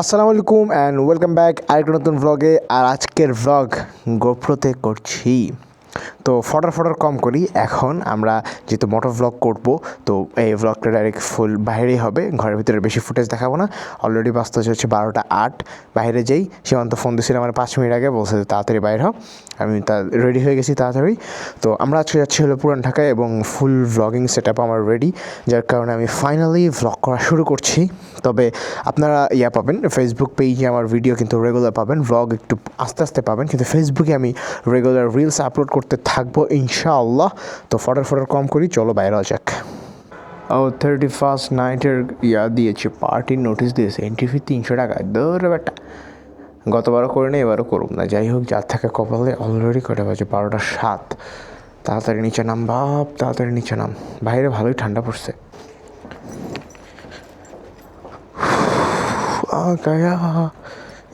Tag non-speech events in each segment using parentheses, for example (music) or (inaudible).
আসসালামু আলাইকুম and welcome back আরেকটা নতুন ভ্লগে আর আজকের ভ্লগ গোপ্রোতে করছি। তো ফটার ফটার কম করি। এখন আমরা যেহেতু মোটর ভ্লগ করব, তো এই ভ্লগটা ডাইরেক্ট ফুল বাইরেই হবে। ঘরের ভিতরে বেশি ফুটেজ দেখাবো না। অলরেডি বাস্তব হচ্ছে বারোটা আট। বাইরে যাই, সীমান্ত ফোন দিয়েছিল আমার পাঁচ মিনিট আগে, বলছে তাড়াতাড়ি বাইরে হও। আমি তা রেডি হয়ে গেছি তাড়াতাড়ি। তো আমরা আজকে যাচ্ছি হলো পুরান ঢাকায় এবং ফুল ভ্লগিং সেট আমার রেডি যার কারণে আমি ফাইনালি ভ্লগ করা শুরু করছি। তবে আপনারা ইয়া পাবেন ফেসবুক পেজে আমার ভিডিও কিন্তু রেগুলার পাবেন। ভ্লগ একটু আস্তে আস্তে পাবেন। কিন্তু ফেসবুকে আমি রেগুলার রিলস আপলোড করতে থাকব ইনশাআল্লাহ। তো ফটার ফটার কম করি, চলো বাইরে যাক। ও থার্টি ফার্স্ট নাইটের ইয়া দিয়েছে পার্টির নোটিশ দিয়েছে এন্ট্রি ফি তিনশো টাকা। দৌড় বেটা গতবারও করে নেই এবারও করুক না। যাই হোক, যার থাকে কপালে অলরেডি কটা বাজে? বারোটা সাত। তাড়াতাড়ি নিচে নাম, বাপ, তাড়াতাড়ি নিচে নাম। বাইরে ভালোই ঠান্ডা পড়ছে।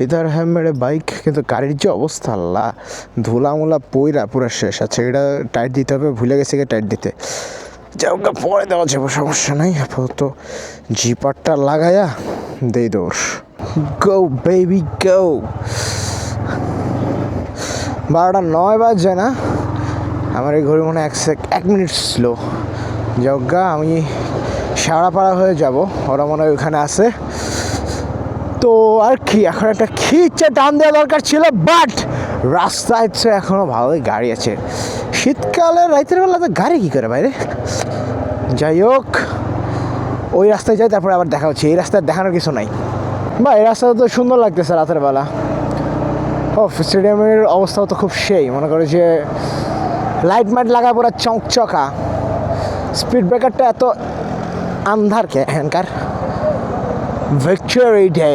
ইদার হ্যামের বাইক, কিন্তু গাড়ির যে অবস্থা, আল্লাহ। ধুলামুলা পইরা পুরো শেষ আছে। এটা টাইট দিতে হবে, ভুলে গেছে গিয়ে টাইট দিতে। যাও পরে দেওয়া যাবে, সমস্যা নাই। আপাতত জিপারটা লাগায়া দেই দোষ। গো বেবি গো বারোটা নয় বাজে না। আমার এই ঘড়ি মনে এক সেক এক মিনিট স্লো যাও গা, আমি পাড়া হয়ে যাব। ওরা মনে হয় ওখানে আছে। তো আর কি, এখন একটা খিচ্ছে টান দেওয়া দরকার ছিল বাট রাস্তায় তো এখনও ভালোই গাড়ি আছে। শীতকালে রাতের বেলা তো গাড়ি কী করে বাইরে? যাই হোক, ওই রাস্তায় যাই, তারপরে আবার দেখা হচ্ছে। এই রাস্তায় দেখানোর কিছু নাই। বা, এই রাস্তাটা তো সুন্দর লাগতেছে রাতের বেলা। ও স্টেডিয়ামের অবস্থাও তো খুব সেই। মনে করে যে লাইট মাইট লাগা পুরো চকচকা। স্পিড ব্রেকারটা এত আন্ধার কে এখানকার victory day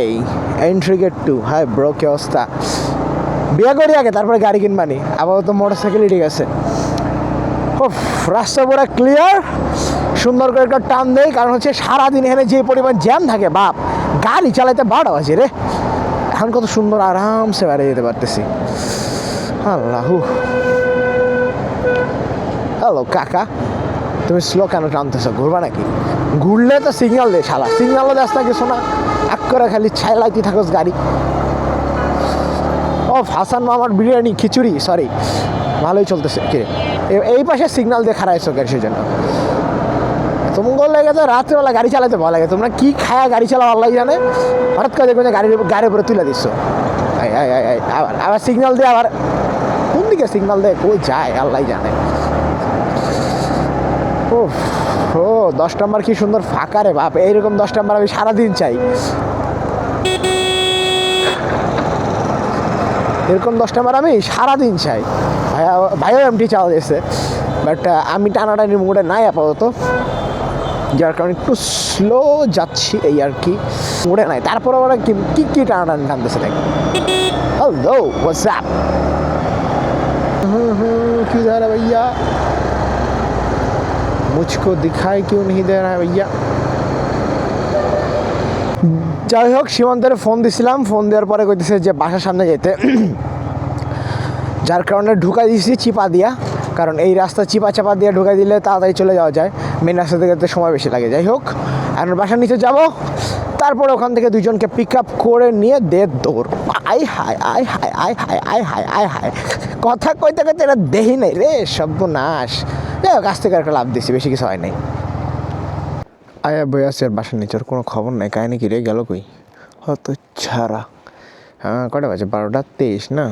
entry gate two hi bro কি অবস্থা? বিয়ে করি আগে, তারপরে গাড়ি কিনবানি আপাতত মোটর সাইকেলই ঠিক আছে। রাস্তা পুরো ক্লিয়ার সুন্দর করে একটা টান দেয় কারণ হচ্ছে সারাদিন এখানে যে পরিমাণ জ্যাম থাকে, বাপ, গাড়ি চালাইতে বারো বাজে রে। এখন কত সুন্দর আরামসে বেড়ে যেতে পারতেছি। আল্লাহু হ্যালো, কাকা। তুমি স্লো কেন টানতেছো? ঘুরবা নাকি? ঘুরলে তো সিগন্যাল দে শালা। সিগনালও দেস না কিছু না। এক করে খালি ছাইলাইতে থাকোস গাড়ি। ও হাসান মামার বিরিয়ানি, খিচুড়ি সরি ভালোই চলতেছে। কে? এ- এই পাশে সিগন্যাল দিয়ে খারাইছো গ্যাসের জন্য তোমার লাগে তো রাত্রেবেলা গাড়ি চালাতে ভালো লাগে। তোমরা কি খায়া গাড়ি চালাও আল্লাহ জানে। হঠাৎ করে দেখবে যে গাড়ির গাড়ির উপরে তুলে দিচ্ছ আবার আবার সিগন্যাল দিয়ে আবার। কোন দিকে সিগনাল দেয় কই যায়? আল্লাহ জানে। ও ও, দশ নম্বর কি সুন্দর ফাঁকা রে বাপ, এইরকম দশ নম্বর আমি সারাদিন চাই। এরকম দশ নম্বর আমি সারাদিন চাই। ভাইয়া, ভাইও এমটি চাওয়া দিয়েছে বাট আমি টানাটানির মুডে নাই আপাতত। যার কারণে একটু স্লো যাচ্ছি এই আর কি, মুডে নাই। তারপরে ওরা কি, কী কী টানাটানি টানতেছে নাকি হ্যালো হোয়াটস অ্যাপ হুম হুম, কী ধারা ভাইয়া? মুঝকো দিখায় কিউ নি দে রা ভাইয়া যাই হোক সীমান্তের ফোন দিছিলাম ফোন দেওয়ার পরে কইতেছে যে বাসার সামনে যেতে যার কারণে ঢুকাই দিয়েছি চিপা দিয়া কারণ এই রাস্তা চিপা চাপা দিয়ে ঢুকাই দিলে তাড়াতাড়ি চলে যাওয়া যায় মেন রাস্তা থেকে সময় বেশি লাগে যাই হোক এখন বাসার নিচে যাব তারপর ওখান থেকে দুজনকে পিক আপ করে নিয়ে দে দৌড়। আই হায় আই হায় আই হায় আই হায় আই হায়। কথা কইতে কইতে এটা দেহি নাই রে, সর্বনাশ। যাই হোক, আজ থেকে একটা লাভ দিছি, বেশি কিছু হয় নাই। আয়া বই আছে আর বাসার নিচের কোনো খবর নাই, কাহিনি কি রে, গেল কই? হয়তো ছাড়া। হ্যাঁ কটা বাজে? বারোটা তেইশ না?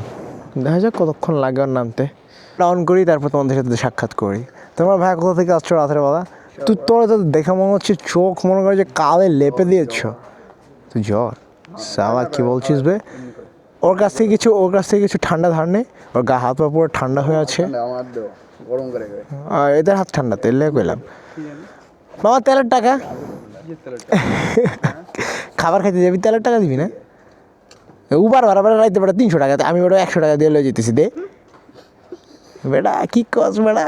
দেখা যাক কতক্ষণ লাগে ওর নামতে। অন করি, তারপর তোমাদের সাথে সাক্ষাৎ করি। তোমার ভাই, কোথা থেকে আসছো রাতের বেলা? তুই তোর তো দেখে মনে হচ্ছে চোখ মনে করে যে কালে লেপে দিয়েছ। তুই জ্বর। সালা, কি বলছিস বে? ওর কাছ থেকে কিছু, ওর কাছ থেকে কিছু ঠান্ডা ধার নেই ওর গা হাত পা পুরো ঠান্ডা হয়ে আছে। আমার দেও গরম করে করে আর এদের হাত ঠান্ডা, তেল কইলাম। মামা তেলের টাকা? খাবার খাইতে যাবি, তেলের টাকা দিবি না? উবার ভাড়া ভাড়া রাইতে বেটা তিনশো টাকা আমি বেটা একশো টাকা দিয়ে লয়ে যেতেছি, দে। বেটা কি কস বেটা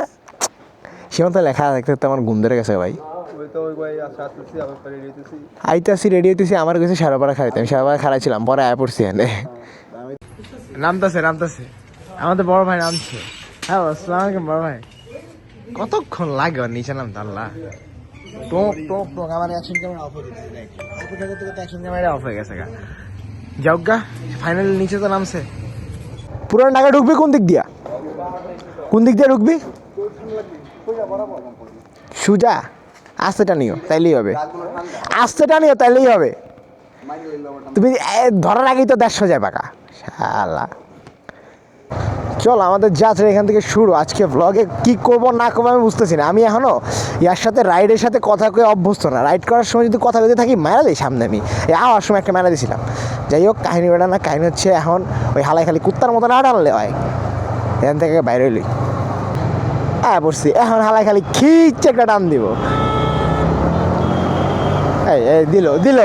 সীমান্ত লেখা দেখতে আমার ঘুম গেছে ভাই। আইতাছি রেডি হইতেছি, আমার কাছে সারাপাড়া খাইতে। আমি সারাপাড়া খারাইছিলাম পরে আয়া পড়ছি এনে। নামতাছে নামতাছে। আমাদের বড় ভাই নামছে। হ্যাঁ আসসালাম আলাইকুম বড় ভাই কতক্ষণ লাগে নিচে নাম আল্লাহ টোক টোক টোক আমার অ্যাকশন ক্যামেরা অফ হয়ে গেছে অফ হয়ে গেছে অ্যাকশন ক্যামেরা অফ হয়ে গেছে গা। যাওগা ফাইনালি নিচে তো নামছে। পুরো নাগা ঢুকবি কোন দিক দিয়া? কোন দিক দিয়ে ঢুকবি? সুজা আস্তে টানিও তাইলেই হবে। আস্তে টানিও তাইলেই হবে। তুমি এ, ধরার আগেই তো দেড়শো যায় পাকা শালা। চল, আমাদের যাত্রা এখান থেকে শুরু। আজকে ব্লগে কি করব, না করব, আমি বুঝতেছি না। আমি এখনও ইয়ার সাথে রাইডের সাথে কথা কয়ে অভ্যস্ত না। রাইড করার সময় যদি কথা বলতে থাকি মেরা দিই সামনে আমি। আওয়ার সময় একটা মেরা দিয়েছিলাম যাই হোক, কাহিনী বেড়া না, কাহিনী হচ্ছে এখন ওই হালাই খালি কুত্তার মতো না টানলে হয়। এখান থেকে বাইরে হইলি। হ্যাঁ পড়ছি। এখন হালাই খালি খিচ্ছে একটা টান দিব। এই দিল দিল।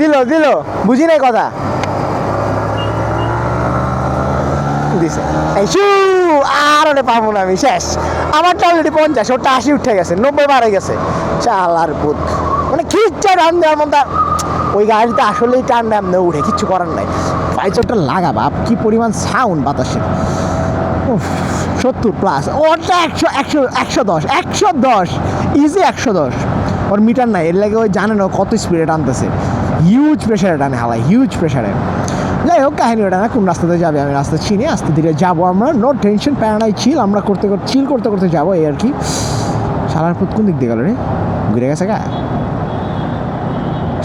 দিল দিল। বুঝি নাই কথা? দিছে। পাবো না আমি, শেষ। আমারটা অলরেডি পঞ্চাশ ওটা আশি উঠে গেছে, নব্বই গেছে। চাল আর পুত মানে খিচ্ছে দেওয়ার ওই আসলেই টান উঠে করার নাই। লাগা, বাপ পরিমাণ সাউন্ড বাতাসে। সত্তর প্লাস ওটা একশো একশো একশো দশ একশো দশ ইজি একশো দশ। ওর মিটার নাই, এর লাগে ওই জানে না কত স্পিডে টানতেছে। হিউজ প্রেশারে টানে হালাই হিউজ প্রেশারে যাই হোক কাহিনী ওটা না কোন রাস্তাতে যাবে, আমি রাস্তা চিনি আস্তে ধীরে যাব আমরা। নো টেনশন প্যারানাই চিল আমরা করতে করতে চিল করতে করতে যাব, এই আর কি। সালার পুত কোন দিক দিয়ে গেল রে? ঘুরে গেছে গা?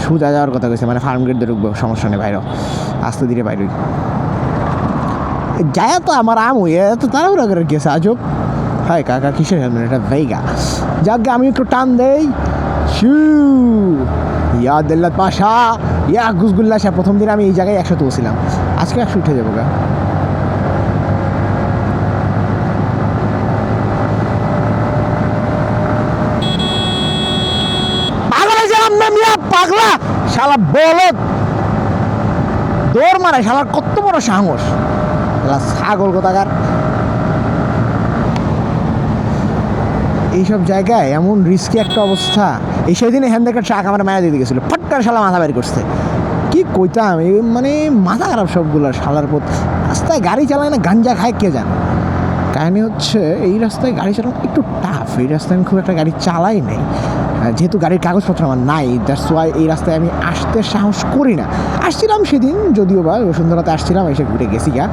সুজা যাওয়ার কথা কইছে মানে ফার্ম গেট দিয়ে ঢুকবো, সমস্যা নেই বাইরে। আস্তে ধীরে বাইরে। যায় তো আমার আম হয়ে তো তাড়াহুড়া করে গেছে, আজব। হাই কাকা, কিসের হেলমেট এটা ভেগা যাক আমি একটু টান দেই। শু ইয়া দেল্লাত পাশা! ইয়া গুসগুল্লা শাহ প্রথম দিন আমি এই জায়গায় একশো তুলছিলাম। আজকে একশো উঠে যাব গা। পাগলা শালা বলত দৌড় মারে শালার কত বড় সাহস। ছাগল কোথাকার। এইসব জায়গায় এমন রিস্কি একটা অবস্থা। এই সেদিনে হ্যান্ড একটা ট্রাক আমার মায়া দিয়ে গেছিল ফটকার শালা মাথা বের করছে। কি কইতাম এই মানে মাথা খারাপ সবগুলো শালার পথ রাস্তায় গাড়ি চালায় না, গাঞ্জা খায় কে জানে? কাহিনী হচ্ছে, এই রাস্তায় গাড়ি চালানো একটু টাফ এই রাস্তায় আমি খুব একটা গাড়ি চালাই নাই। যেহেতু গাড়ির কাগজপত্র আমার নাই দ্যাটস ওয়াই এই রাস্তায় আমি আসতে সাহস করি না। আসছিলাম সেদিন, যদিও বা বসুন্ধরাতে আসছিলাম, এসে ঘুরে গেছি গা।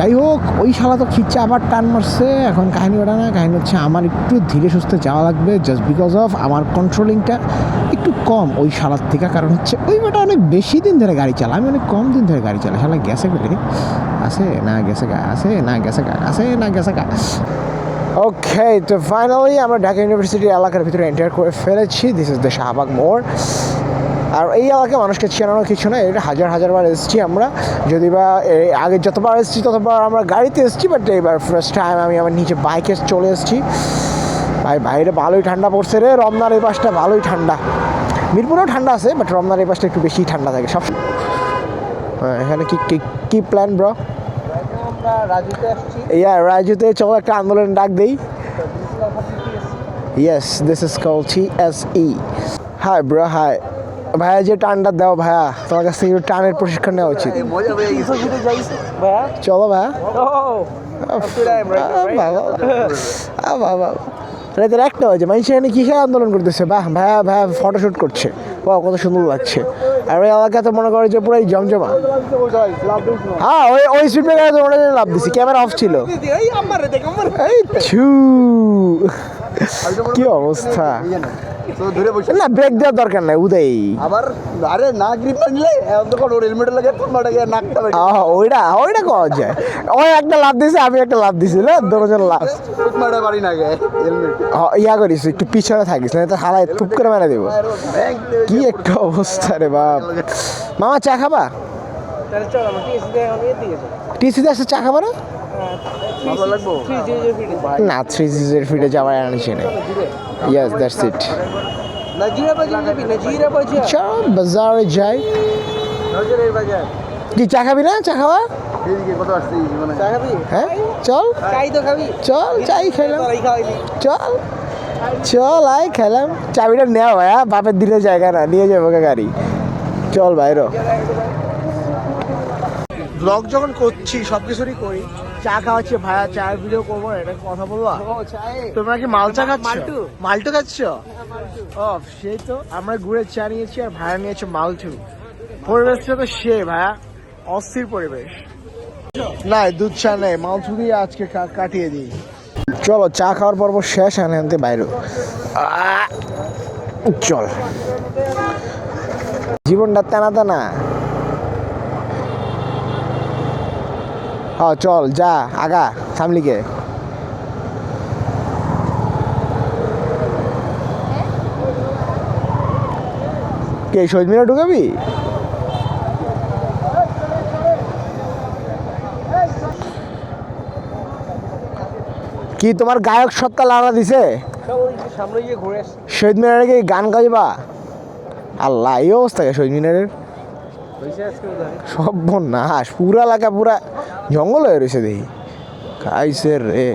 যাই হোক ওই শালা তো খিচ্ছে আবার টান মারছে। এখন কাহিনী ওটা না, কাহিনী হচ্ছে আমার একটু ধীরে সুস্থে যাওয়া লাগবে জাস্ট বিকজ অফ আমার কন্ট্রোলিংটা একটু কম ওই শালার থেকে। কারণ হচ্ছে ওই বেটা অনেক বেশি দিন ধরে গাড়ি চালা আমি অনেক কম দিন ধরে গাড়ি চালাই। শালা গেছে বেলে আছে, না গেছে গা, আছে, না গেছে গা, আছে, না গেছে গা। ওকে তো ফাইনালি আমরা ঢাকা ইউনিভার্সিটি এলাকার ভিতরে এন্টার করে ফেলেছি। দিস ইজ দ্য শাহবাগ মোড় আর এই এলাকায় মানুষকে চেনানোর কিছু না এটা হাজার হাজার বার এসেছি আমরা। যদি বা আগে যতবার এসেছি ততবার আমরা গাড়িতে এসেছি বাট এবার ফার্স্ট টাইম আমি আমার নিচে বাইকে চলে এসেছি। ভাই বাইরে ভালোই ঠান্ডা পড়ছে রে রমনার এই পাশটা ভালোই ঠান্ডা। মিরপুরেও ঠান্ডা আছে বাট রমনার এই পাশটা একটু বেশি ঠান্ডা থাকে। সব হ্যাঁ, এখানে কি কি প্ল্যান ব্রো ইয়া রাজুতে চলো একটা আন্দোলন ডাক দেই। Yes this is call T S E hi bro hi ভাইয়া যে টানটা দাও ভাইয়া তোমার কাছ থেকে টানের প্রশিক্ষণ নেওয়া উচিত। চলো ভাইয়া। বাবা রাতের একটা হয়েছে মানুষ এখানে কিসের আন্দোলন করতেছে? বাহ ভাইয়া ভাইয়া ফটোশ্যুট করছে। বাহ কত সুন্দর লাগছে। আর ওই এলাকা তো মনে করে যে পুরাই জমজমা। হ্যাঁ ওই ওই স্পিড ব্রেকারে তো মনে লাভ দিছি ক্যামেরা অফ ছিল। এই ছু। কি অবস্থা? তো ধরে বসে না ব্রেক দেওয়ার দরকার নাই উদয়। আবার আরে না গ্রিপ না নিলে তখন ওর হেলমেট লাগে তোর মাটাকে নাকটা বেটে ওইটা ওইটা কওয়া যায় ওই একটা লাভ দিছে আমি একটা লাভ দিছি না? দুজন লাভ মাটা বাড়ি না হেলমেট ইয়া করিস একটু পিছনে থাকিস না তো হালাই তুপ করে মেরে দেবো। কি একটা অবস্থা রে বাপ। মামা চা খাবা? টিসিতে আসছে চা খাবা না? না থ্রি সিজের ফিটে যাওয়ার আনিছি না ইয়াস দ্যাটস ইট নাজিরা বাজার যাই। কি চা খাবি না? চা খাওয়া? এইদিকে কত আসছে মানে চা খাবি? হ্যাঁ চল। চাই তো খাবি। চল চাই খেলাম। চল। চল আয় খেলাম। চাবিটা নেওয়া ভাইয়া। বাপের দিলে জায়গা না নিয়ে যাব গাড়ি। চল বাইরো ব্লগ যখন করছি সব কিছুরই করি। চা খাওয়াচ্ছে ভাইয়া চায়ের ভিডিও করব এটা কথা বলবা? তোমরা কি মাল চা খাচ্ছ? মাল্টু। মালটু খাচ্ছ? ও সেই তো। আমরা গুড়ের চা নিয়েছি আর ভাইয়া নিয়েছে মালটু। পরিবেশটা তো সে ভাইয়া। অস্থির পরিবেশ। না দুধ চা নেই। মালটু দিয়ে আজকে কাটিয়ে দিই। চলো চা খাওয়ার পর্ব শেষ আনে আনতে বাইরে চল। জীবনটা টানা টানা হ্যাঁ চল যা আগা থামলিকে কে শহীদ মিনার ঢুকাবি? কি তোমার গায়ক সত্তা লাড়া দিছে? শহীদ মিনারে কি গান গাইবা? আল্লাহ এই অবস্থা শহীদ মিনারের? সব নাশ পুরা এলাকা পুরা জঙ্গল হয়ে রয়েছে দেখি। কাইসের রে।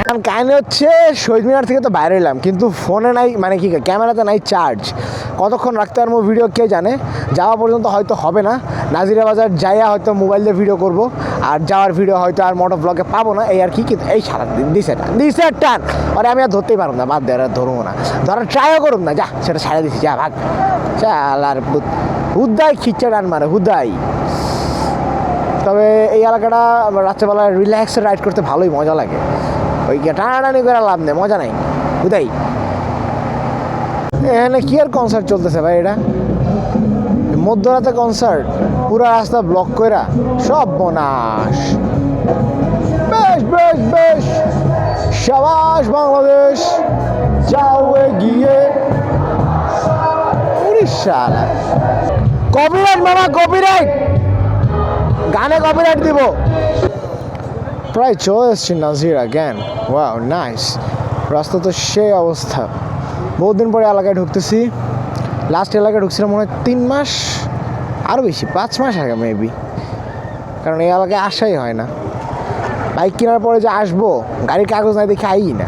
এখন কাহিনী হচ্ছে, শহীদ মিনার থেকে তো বাইরে এলাম, কিন্তু ফোনে নাই মানে কি ক্যামেরাতে নাই চার্জ কতক্ষণ রাখতে পারব ভিডিও কে জানে? যাওয়া পর্যন্ত হয়তো হবে না। নাজিরা বাজার যাইয়া হয়তো মোবাইল দিয়ে ভিডিও করব, আর যাওয়ার ভিডিও হয়তো আর মোটর ব্লগে পাবো না। এই আর কি কিন্তু এই সারাদিন দিছে টান দিছে টান আরে! আমি আর ধরতেই পারব না, বাদ দেয় আর ধরবো না। ধরার ট্রাইও করুন না, যা, সেটা ছাড়া দিছি, যা, ভাগ। চাল আর হুদাই খিচ্চা টান মারে, হুদাই। তবে এই এলাকাটা রাত্রেবেলা রিল্যাক্সে রাইড করতে ভালোই মজা লাগে। ওই টানাটানি করে লাভ নেই, মজা নাই। বুঝাই এখানে কি আর কনসার্ট চলতেছে ভাই এটা? মধ্যরাতে কনসার্ট পুরো রাস্তা ব্লক কইরা সব বনাশ বেশ বেশ বেশ। সাবাস বাংলাদেশ যাও গিয়ে। উড়িষ্যা কপিরাইট মামা, কপিরাইট! গানে কপিরাইট দিব। প্রায় চলে এসছি নাজিরা জ্ঞান ওয়াও নাইস রাস্তা তো সেই অবস্থা। বহুদিন পরে এলাকায় ঢুকতেছি। লাস্ট এলাকায় ঢুকছিলাম মনে হয় তিন মাস আরও বেশি, পাঁচ মাস আগে মেবি কারণ এই এলাকায় আসাই হয় না। বাইক কেনার পরে যে আসব, গাড়ির কাগজ নাই দেখে আই না।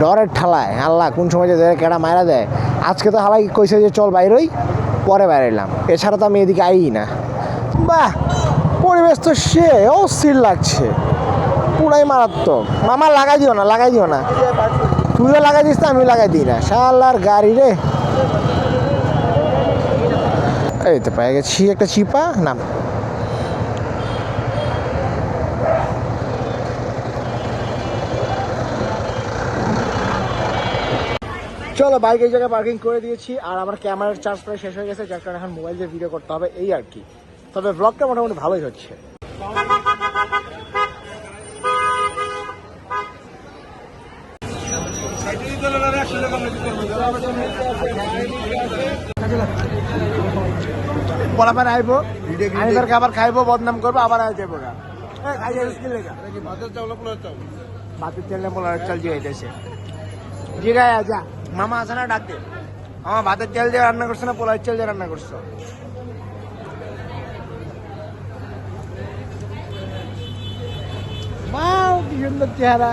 ডরের ঠালায়, আল্লাহ, কোন সময় যে কেডা মারা দেয়। আজকে তো হালাই কইছে যে চল বাইরই পরে বাইরেলাম এছাড়া তো আমি এদিকে আই না। বাহ! পরিবেশ তো সে অস্থির লাগছে। পুরাই মারাত্মক। মামা লাগাই দিও না, লাগাই দিও না। তুইও লাগাই দিস আমি লাগাই দিই না। শালার গাড়ি রে। এই তো পেয়ে গেছি, একটা চিপা, নাম। চলো বাইক এই জায়গায় পার্কিং করে দিয়েছি, আর আমার ক্যামেরার চার্জ প্রায় শেষ হয়ে গেছে, যার কারণে এখন মোবাইল দিয়ে ভিডিও করতে হবে, এই আর কি। তবে ব্লগটা মোটামুটি ভালোই হচ্ছে। পলাপার আইবো। আমি তার খাবার খাইবো, বদনাম করব, আবার আই যাব গা। ভাতের না পোলার চাল দিয়ে যাইতেছে জি গায়ে যা। মামা আছে না, ডাক দে। মামা, ভাতের তেল দিয়ে রান্না করছে না পোলার তেল দিয়ে রান্না করছ বাও কি সুন্দর চেহারা।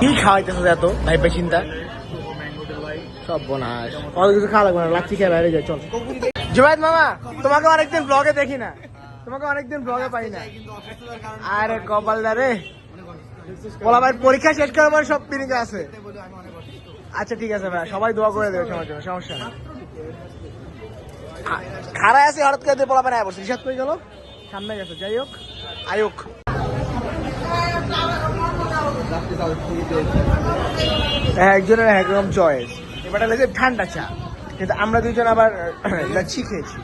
কি খাওয়াইতেছে এত? ভাইবা চিন্তা সব বোনাস। অত কিছু খাওয়া লাগবে না লাচ্ছি খেয়ে বাইরে যায় চল। জুবাইদ মামা তোমাকে অনেকদিন ব্লগে দেখি না। তোমাকে অনেকদিন ব্লগে পাই না। আরে কপালদা রে। বলা ভাই পরীক্ষা শেষ করার পর সব পিনিকে আছে। আচ্ছা ঠিক আছে ভাই সবাই দোয়া করে দেবে তোমার জন্য সমস্যা নেই। খা- খাড়ায় আছে হঠাৎ করে বলা মানে বসে। রিসাদ করে গেল? সামনে গেছে যাই হোক। আয়ুক। একজনের একরকম চয়েস এবারটা লেগেছে ঠান্ডা চা। কিন্তু আমরা দুইজন আবার (clears throat) লাচ্ছি খেয়েছি।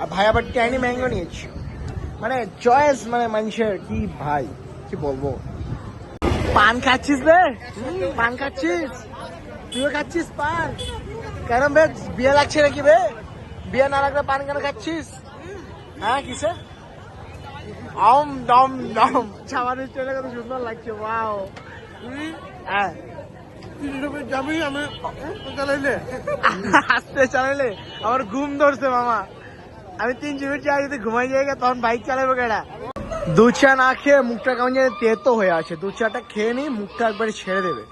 আর ভাই আবার ট্যানি ম্যাঙ্গো নিয়েছি। মানে চয়েস মানে মানুষের কি ভাই কি বলব? পান খাচ্ছিস রে? পান খাচ্ছিস? তুইও খাচ্ছিস পান? কেন বে বিয়ে লাগছে নাকি বে বিয়ে না লাগলে পান কেন খাচ্ছিস? হ্যাঁ কিসে? অম দম দম ছাওয়ারের স্টাইলে কত সুন্দর লাগছে হ্যাঁ যাবি আমি চালাইলে। আস্তে চালাইলে আমার ঘুম ধরছে মামা। আমি তিন জিবির চা যদি ঘুমাই যাই তখন বাইক চালাবো কেডা? দুধ চা না খেয়ে মুখটা কেমন যেন তেতো হয়ে আছে। দুধ চাটা খেয়ে নি মুখটা একবারে ছেড়ে দেবে।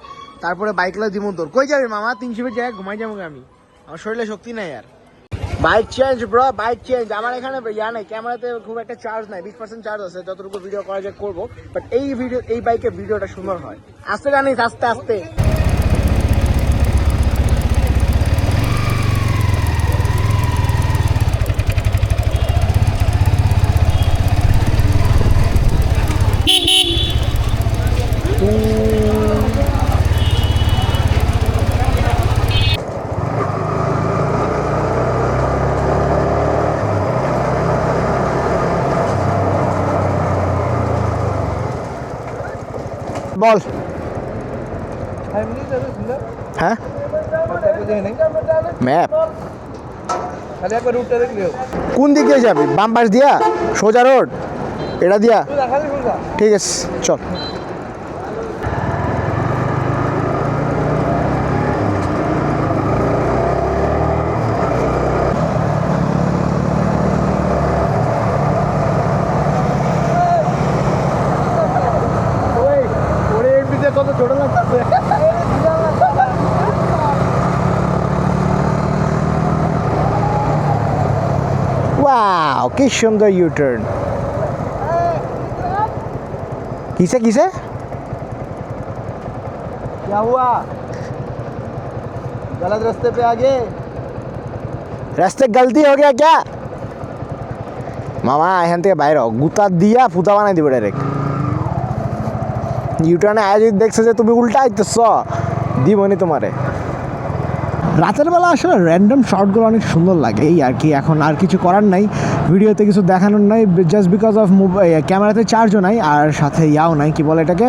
তারপরে বাইক লা দিমু তোর কই যাবি মামা? তিন জিবির জায়গায় ঘুমাই যাব আমি। আমার শরীরে শক্তি নাই আর। Bike change bro bike change আমার এখানে ইয়া নেই, ক্যামেরাতে খুব একটা চার্জ নাই, বিশ পার্সেন্ট চার্জ আছে, যতটুকু ভিডিও করা যায় করব। বাট এই ভিডিও এই বাইকের ভিডিওটা সুন্দর হয়। আস্তে জানিস আস্তে আস্তে। বল। হ্যাঁ? ম্যাপ। কোন দিক দিয়ে যাবি? বাম্পাস দিয়া? সোজা রোড এটা দিয়া? ঠিক আছে চল। ওয়াও কি সুন্দর ইউটার্ন কিসে কিসে क्या हुआ गलत रास्ते पे आ गए রাস্তায় গলতি হয়ে গিয়া ক্যা মামা এখান থেকে বাইরে হও। গুতা দিয়া ফুতা বানাই দিবে ডাইরেক্ট ইউটার্নে আয় যদি দেখছে যে তুমি উল্টা আইতেছ দিবনি তোমারে রাতের বেলা আসলে র্যান্ডম শর্টগুলো অনেক সুন্দর লাগে এই আর কি এখন আর কিছু করার নাই ভিডিওতে কিছু দেখানোর নাই জাস্ট বিকজ অফ ক্যামেরাতে চার্জও নাই, আর সাথে ইয়াও নাই, কি বলে এটাকে?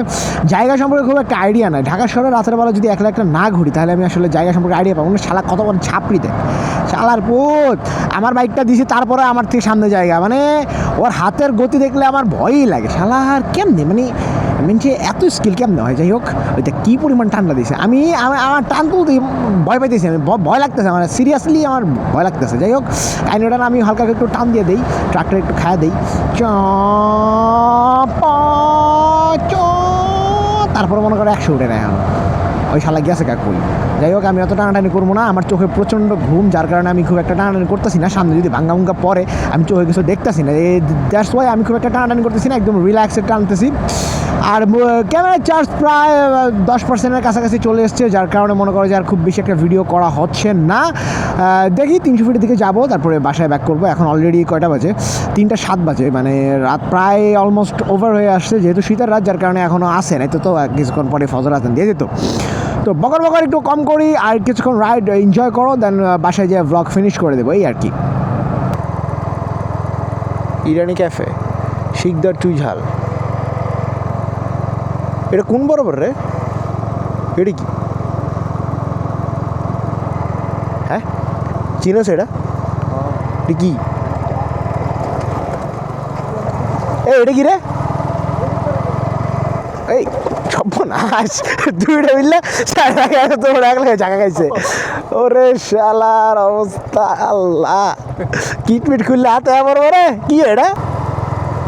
জায়গা সম্পর্কে খুব একটা আইডিয়া নাই। ঢাকা শহরে রাতের বেলা যদি একলা একটা না ঘুরি, তাহলে আমি আসলে জায়গা সম্পর্কে আইডিয়া পাবো না। শালা কত বড় ছাপড়িতে শালার পোত, আমার বাইকটা দিছি, তারপরে আমার থেকে সামনে জায়গা। মানে ওর হাতের গতি দেখলে আমার ভয়ই লাগে। শালার কেমনি? মানে মিনছে এত স্কিল কেমনে হয়? যাই হোক, ওইটা কী পরিমাণ ঠান্ডা দিয়েছে আমি আমার টান তুলতে ভয় পাইতেছি আমি ভয় লাগতেছে আমার সিরিয়াসলি আমার ভয় লাগতেছে। যাই হোক কাইনোটা আমি হালকা একটু টান দিয়ে দিই, ট্রাক্টর একটু খায়া দিই। চ তারপরে মনে করে একশো উঠে নেয় ওই শালা গেছে কাকুই যাই হোক, আমি অত টানাটানি করব না, আমার চোখে প্রচণ্ড ঘুম, যার কারণে আমি খুব একটা টানাটানি করতেছি না। সামনে যদি ভাঙ্গা ভুঙ্গা পরে আমি চোখে কিছু দেখতেছি না। দ্যাটস ওয়াই আমি খুব একটা টানাটানি করতেছি না, একদম রিল্যাক্সে টানতেছি। আর ক্যামেরার চার্জ প্রায় দশ পার্সেন্টের কাছাকাছি চলে এসছে, যার কারণে মনে করো যে আর খুব বেশি একটা ভিডিও করা হচ্ছে না। দেখি তিনশো ফিটের দিকে যাব, তারপরে বাসায় ব্যাক করব। এখন অলরেডি কয়টা বাজে? তিনটা সাত বাজে মানে রাত প্রায় অলমোস্ট ওভার হয়ে আসছে, যেহেতু শীতের রাত, যার কারণে এখনও আসে নাই। তো তো কিছুক্ষণ পরে ফজর আজান দিয়ে যেত। তো, বকর বকর একটু কম করি, আর কিছুক্ষণ রাইড এনজয় করো দেন বাসায় যেয়ে ব্লগ ফিনিশ করে দেবো, এই আর কি। ইরানি ক্যাফে শিকদার চুই ঝাল। এটা কোন বরাবর রে? এটা কি? হ্যাঁ? চিনোস এটা এটা কি? এই এটা কি রে? এই সর্বনাশ। দুইটা মিললে সাড়ে এগারো তোর এক লাগে জায়গা খাইছে। ওরে শালার অবস্থা আল্লাহ। কিটমিট খুললে হাতে আমার ওরে কি এটা?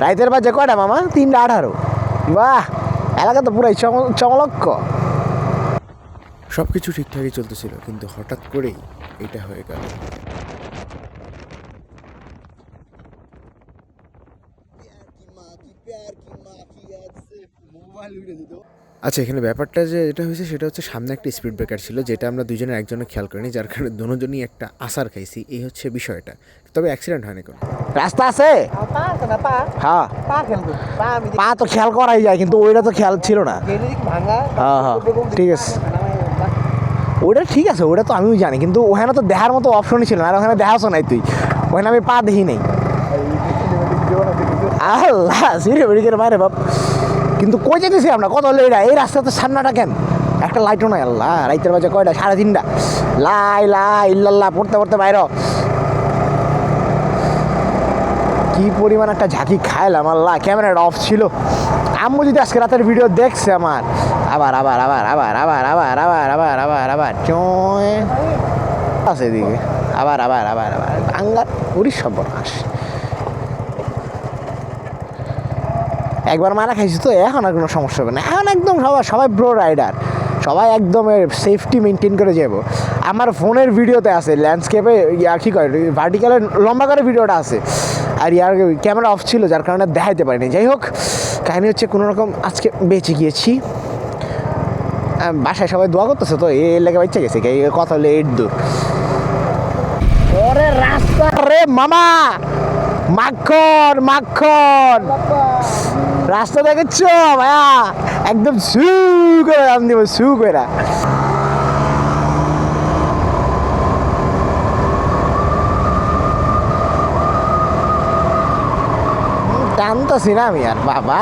রাইতের বাজে কটা মামা? তিনটা আঠারো। বাহ! এলাকা তো পুরাই চম- চমলক্ষ সব কিছু ঠিকঠাকই চলতেছিল, কিন্তু হঠাৎ করেই এটা হয়ে গেল। আচ্ছা এখানে ব্যাপারটা যে এটা হয়েছে সেটা হচ্ছে সামনে একটা স্পিড ব্রেকার ছিল যেটা আমরা দুজনের একজনের খেয়াল করিনি যার কারণে দুজনই একটা আসার খাইছি। এই হচ্ছে বিষয়টা। তবে অ্যাক্সিডেন্ট হয়নি কোনো। রাস্তা আছে? হ্যাঁ। পা তো খেয়াল করাই যায় কিন্তু ওইটা তো খেয়াল ছিল না। হ্যাঁ, হ্যাঁ, ঠিক আছে। ওটা ঠিক আছে ওটা তো আমিও জানি কিন্তু ওখানে তো দেখার মতো অপশনই ছিল না আর ওখানে দেখাছো নাই তুই। ওখানে আমি পা দেখি নাই। আল্লাহ সিরে বেরিকের বাইরে বাপ। কিন্তু কই যেতেছি আমরা কত হলো এই রাস্তাতে সান্নাটা কেন একটা লাইটও নাই আল্লাহ রাইতের বাজে কয়টা সাড়ে তিনটা লাই লাই ইল্লাল্লাহ পড়তে পড়তে বাইর কি পরিমাণ একটা ঝাঁকি খাইলাম আল্লাহ ক্যামেরাটা অফ ছিল আম্মু যদি আজকে রাতের ভিডিও দেখছে আমার আবার আবার আবার আবার আবার আবার আবার আবার আবার আবার চয় আছে এদিকে আবার আবার আবার আবার আঙ্গার পুরী সর্বনাশ একবার মারা খাইছি তো, এখন আর কোনো সমস্যা হবে না। এখন একদম সবাই সবাই ব্রো রাইডার সবাই একদম সেফটি মেনটেন করে যাব আমার ফোনের ভিডিওতে আছে ল্যান্ডস্কেপে ইয়া কী করে ভার্টিক্যালের লম্বা করে ভিডিওটা আছে। আর ইয়ার ক্যামেরা অফ ছিল, যার কারণে দেখাইতে পারিনি। যাই হোক, কাহিনী হচ্ছে কোনো রকম আজকে বেঁচে গিয়েছি। বাসায় সবাই দোয়া করতেছে তো এই লেগে বাচ্চা গেছে কথা হলে এইট দূর। রাস্তা রে মামা! মাখন মাখন! রাস্তা দেখেছ ভাইয়া? একদম সু করে রাম দিব, সু করে। টানতাছি না আমি আর, বাবা।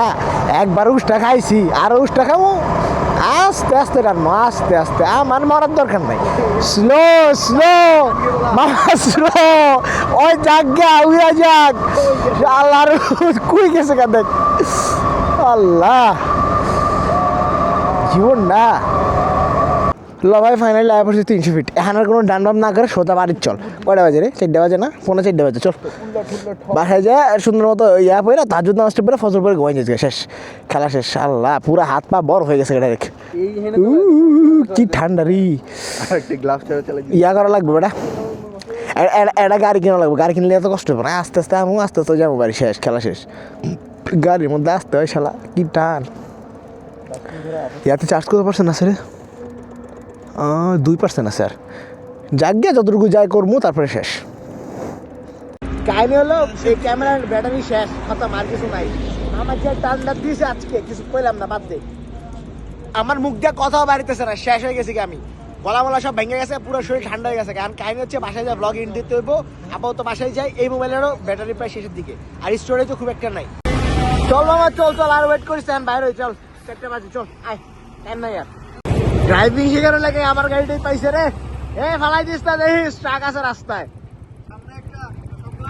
একবার উষ্টা খাইছি, আর উষ্টা খাব আস্তে আস্তে টানবো, আস্তে আস্তে। আমার মরার দরকার নাই। স্লো স্লো মামা স্লো ওই যাক গা উইয়া যাক। আল্লাহর কুই গেছে কা দেখ। আল্লাহ। জীবন না। ল ভাই ফাইনালি আয় পড়ছি তিনশো ফিট এখন আর কোনো ডান বাম না করে সোজা বাড়ির চল। কয়টা বাজে রে? চারটে বাজে না? পনেরো চারটে বাজে চল। বাসায় যা সুন্দর মতো ইয়া পরে তাজুদ নামাজটা পরে ফজর পরে ঘুমাই যাচ্ছে শেষ। খেলা শেষ। আল্লাহ পুরো হাত পা বড় হয়ে গেছে এটা দেখ কি ঠান্ডা রি। ইয়া করা লাগবে বেটা। এ- এ- এটা গাড়ি কিনা লাগবে। গাড়ি কিনলে এত কষ্ট হবে না আস্তে আস্তে আমু আস্তে আস্তে যাব বাড়ি। শেষ, খেলা শেষ। গাড়ির মধ্যে আসতে হয় শালা। কি টান। ইয়াতে চার্জ কত পার্সেন্ট না স্যার দুই পার্সেন্ট আছে আর। যাক গিয়ে যতটুকু যাই করব তারপরে শেষ। কাহিনী হলো, এই ক্যামেরার ব্যাটারি শেষ। কথা আর কিছু নাই। আমার যে টানটা দিয়েছে আজকে, কিছু কইলাম না, বাদ দে। আমার মুখ দিয়ে কথাও বাড়িতেছে না। শেষ হয়ে গেছে কি আমি? গলা মলা সব ভেঙে গেছে, পুরো শরীর ঠান্ডা হয়ে গেছে। কারণ কাহিনী হচ্ছে বাসায় যা ব্লগ ইন দিতে হইব, আপাতত বাসায় যাই, এই মোবাইলেরও ব্যাটারি প্রায় শেষের দিকে। আর স্টোরেজও খুব একটা নাই। চল মামা, চল চল, আর ওয়েট করিস বাইরে চল। চারটে বাজে, চল, আয় টাইম নাই আর। ড্রাইভিং শেখানোর লাগে আমার গাড়িটাই পাইছে রে। এ, ফালাই দিস না দেখিস ট্রাক আছে রাস্তায়।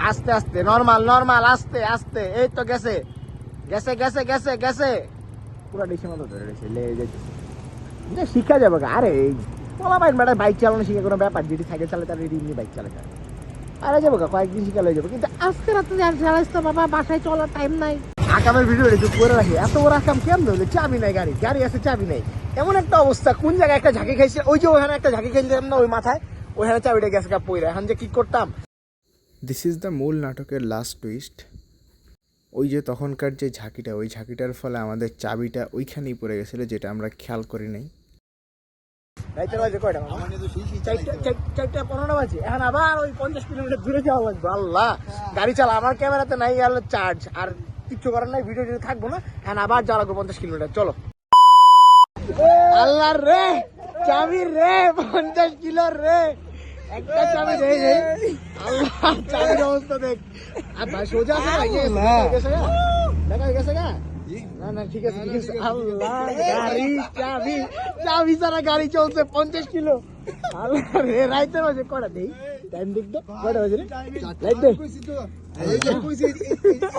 আস্তে আস্তে নর্মাল নর্মাল আস্তে আস্তে, এই তো গেছে। গেছে গেছে গেছে গেছে। পুরা ডিসের মতো ধরে রয়েছে শিখা যাবে। আরে বলা বাইক ম্যাডাম বাইক চালানো শিখে কোনো ব্যাপার যেটি সাইকেল চালাতে তার এমনি বাইক চালাতে। আরে যাব কয়েকদিন হয়ে যাবে। কিন্তু আজকে রাতে আর চালাইস তো বাবা, বাসায় চলার টাইম নাই। আকামের ভিডিও একটু করে রাখি। এত বড় আকাম কেমন হলো চাবি নাই গাড়ি গাড়ি আছে, চাবি নাই। এমন একটা অবস্থা, কোন জায়গায় একটা ঝাঁকি খাইছে? ওই যে ওখানে একটা ঝাঁকি খাইছিলাম না, ওই মাথায় ওখানে চাবিটা গেছে গা পইরা। এখন যে কি করতাম? দিস ইজ দ্য মূল নাটকের লাস্ট টুইস্ট ওই যে তখনকার যে ঝাঁকিটা, ওই ঝাঁকিটার ফলে আমাদের চাবিটা ওইখানেই পড়ে গেছিল, যেটা আমরা খেয়াল করি নাই। রাইতে বাজে কয়টা আমার চারটা পনেরো বাজে। এখন আবার ওই পঞ্চাশ কিলোমিটার দূরে যাওয়া লাগবে। আল্লাহ গাড়ি চালা। আমার ক্যামেরাতে নাই গেল চার্জ আর কিচ্ছু করার নাই ভিডিও টিডিও থাকব না। এখন আবার যাওয়া লাগবে পঞ্চাশ কিলোমিটার। চলো। আল্লাহ রে চাবি রে পঞ্চাশ কিলো রে। একটা চাবি রে রে আল্লাহ চাবির অবস্থা দেখ। আর সোজা দেখা গেছে গা। না না ঠিক আছে ঠিক আছে। আল্লাহ গাড়ি চাবি গাড়ি চলছে পঞ্চাশ কিলো। আল্লাহ রে রাইতে বাজে কটা দেই টাইম দেখ তো কটা বাজে রে। রাইট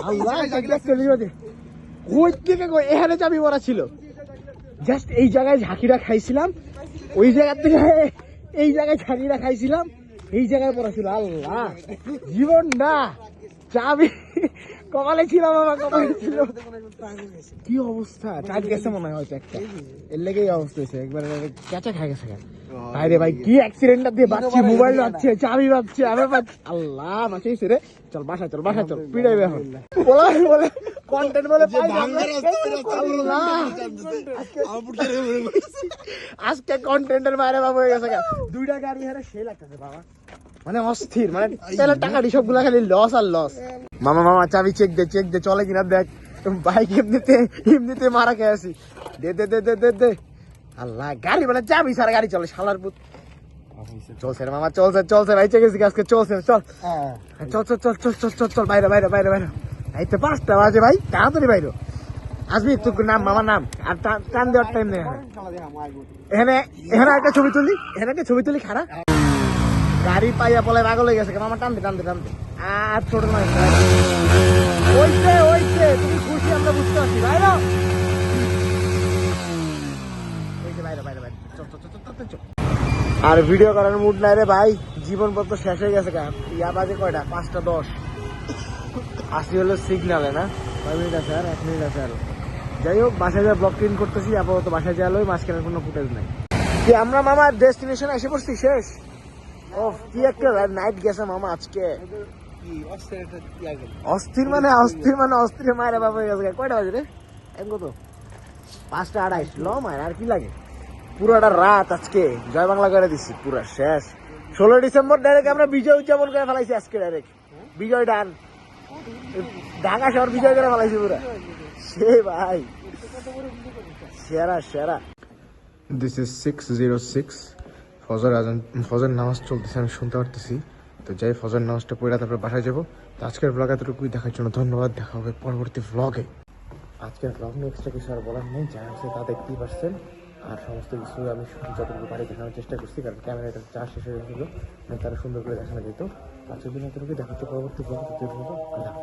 আল্লাহ চারটা চল্লিশ বাজে ওই থেকে কই এখানে চাবি ভরা ছিল? জাস্ট এই জায়গায় ঝাঁকিটা খাইছিলাম। ওই জায়গা থেকে এই জায়গায় ঝাঁকিটা খাইছিলাম। এই জায়গায় পড়া ছিল। আল্লাহ জীবন না। চাবি কপালে ছিল বাবা কপালে (laughs) ছিল। কি অবস্থা? চার্জ গেছে মনে হয় একটা। এর লেগে এই অবস্থা হয়েছে। একবার ক্যাচা খাই গেছে ভাই রে ভাই কি অ্যাক্সিডেন্টটা দিয়ে বাচ্চি মোবাইল বাজছে চাবি বাজছে আমি আল্লাহ বাঁচাইছে রে। চল বাসা চল বাসা চল। পিড়াইবে এখন। বলা বলে কন্টেন্ট বলে আজকে কন্টেন্টের বাইরে বাবু হয়ে গেছে দুইটা গাড়ি হারে সে লাগতেছে বাবা। মানে অস্থির মানে তাহলে টাকাটি সবগুলা খালি লস আর লস মামা মামা চাবি চেক দে চেক দে চলে কিনা দেখ। বাইক এমনিতে এমনিতে মারা খেয়ে আছি দে দে দে দে দে দে। আল্লাহ গাড়ি মানে চাবি সারা গাড়ি চলে শালার পুত। চলছে রে মামা চলছে চলছে ভাই চেক গেছি আজকে চলছে চল। চল চল চল চল চল চল চল বাইরে বাইরে বাইরে বাইরে। এই তো পাঁচটা বাজে ভাই তাড়াতাড়ি বাইরে। আসবি একটু নাম মামার নাম। আর টান- দেওয়ার টাইম নেই। এখানে। এখানে একটা ছবি তুলি এখানে একটা ছবি তুলি খারাপ গাড়ি পাইয়া পলাই পাগল হয়ে গেছে মামা টানতে টানতে টানতে। আর ছোট নয়। ওইছে ওইছে, তুমি খুশি, আমরা বুঝতে পারছি। চল চল আর ভিডিও করার মুড নাই রে ভাই। জীবন পত্র শেষ হয়ে গেছে ইয়া বাজে কয়টা? পাঁচটা দশ। আসি হলো সিগনালে না? কয় মিনিট আছে আর? এক মিনিট আছে আর। যাই হোক, বাসায় যা ব্লক ক্লিন করতেছি। আপাতত বাসায় যাওয়া মাঝখানে কোনো ফুটেজ নাই। আমরা মামার ডেস্টিনেশন এসে পড়ছি? শেষ? ও কি একটা নাইট গেছে মামা আজকে? অস্থির মানে অস্থির মানে অস্থির মায়ের বাবা হয়ে গেছে। কয়টা বাজে রে? এখন কত? পাঁচটা আড়াইশ। ল মায়ের আর কি লাগে? পুরোটা রাত আজকে। জয় বাংলা করে দিচ্ছি পুরো শেষ। ষোলো ডিসেম্বর ডাইরেক্ট আমরা বিজয় উদযাপন করে ফেলাইছি আজকে ডাইরেক্ট বিজয় ডান। ঢাকা শহর বিজয় করে ফেলাইছি পুরো। সে ভাই। সেরা সেরা। This is six zero six ফজর আজান ফজর নামাজ চলতেছে, আমি শুনতে পারতেছি। তো যাই ফজর নামাজটা পড়ে তারপরে বাসায় যাব। তো আজকের ব্লগ এতটুকুই, দেখার জন্য ধন্যবাদ, দেখা হবে পরবর্তী ব্লগে আজকের ব্লগ নিয়ে এক্সট্রা কিছু আর বলার নেই, যা আছে তা দেখতেই পারছেন। আর সমস্ত কিছু আমি যতটুকু পারি দেখানোর চেষ্টা করছি, কারণ ক্যামেরাটা চার্জ শেষ হয়ে গেছিল তারা সুন্দর করে দেখানো যেত। আজকের দিন এতটুকুই, দেখা হচ্ছে পরবর্তী ব্লগ আল্লাহ